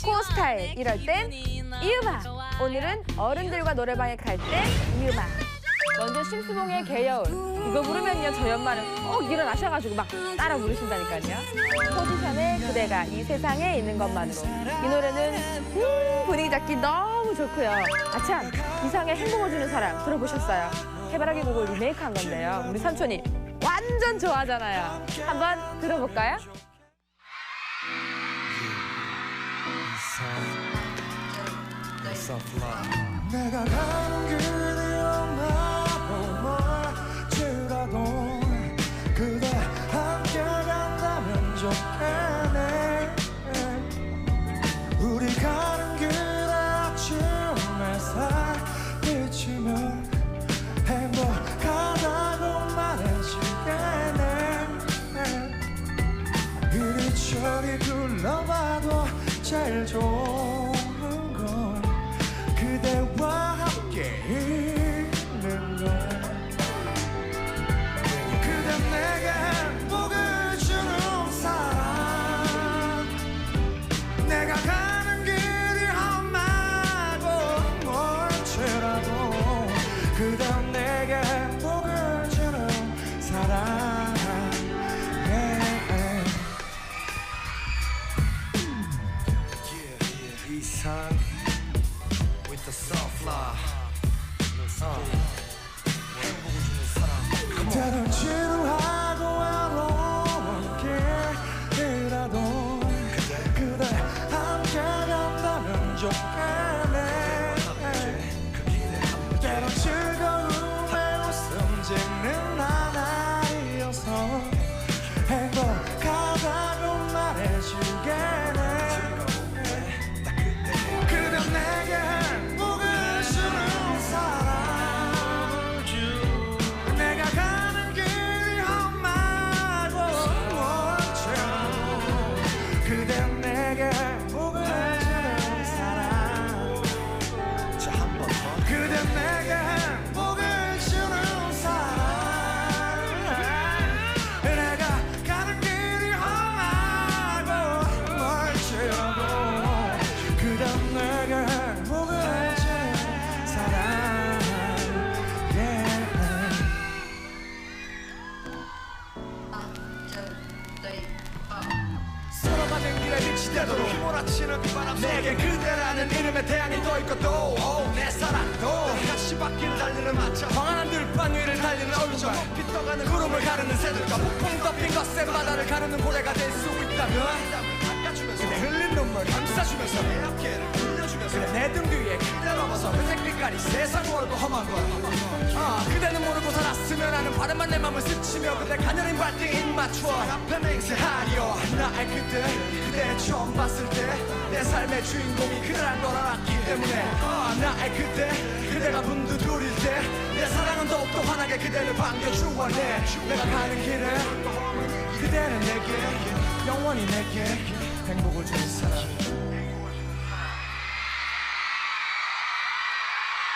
디스코 스타일. 이럴 땐 이 음악. 오늘은 어른들과 노래방에 갈 땐 이 음악. 먼저 심수봉의 개여울. 이거 부르면요 저희 엄마는 꼭 일어나셔가지고 막 따라 부르신다니까요. 포지션의 그대가 이 세상에 있는 것만으로. 이 노래는 음, 분위기 잡기 너무 좋고요. 아참 이상의 행복을 주는 사람 들어보셨어요? 해바라기 곡을 리메이크한 건데요. 우리 삼촌이 완전 좋아하잖아요. 한번 들어볼까요? 내가 가는 길이 없나 멀지라도 그대 함께 간다면 좋겠네. 우리 가는 길에 아침 햇살 비치면 행복하다고 말해주겠네. 이리저리 둘러봐도 제일 좋은 건 그대와 함께 있는 것 그대 내게 행복을 주는 사람. 내가 가는 길이 험하고 멀지라도 그대 the sunflower 어. 행복을 주는 사람 좋겠네. 때론 즐거움에 웃음 짓는 그대 미치되도록 휘몰아치는 비바람 내게 그대라는 이름의 태양이 더 있고 또내 사랑도 다시 바퀴를 달리는 마차. 황한 들판 위를 달리는 얼룩말 높이 떠가는 구름을 가르는 새들과 폭풍 덮인 거센 바다를 가르는 고래가 될 수 있다면 그대 흘린 눈물 감싸주면서 모르고 살았으면 하는 바람만 내 맘을 스치며 그대 가녀린 발등에 입 맞춰 앞에 맹세하려. 나의 그대 그대 처음 봤을 때 내 삶의 주인공이 그대란 걸 알았기 때문에. 아, 나의 그대 그대가 분두두릴 때 내 사랑은 더욱더 환하게 그대를 반겨주었네 내가 가는 길에 그대는 내게 영원히 내게 행복을 주는 사람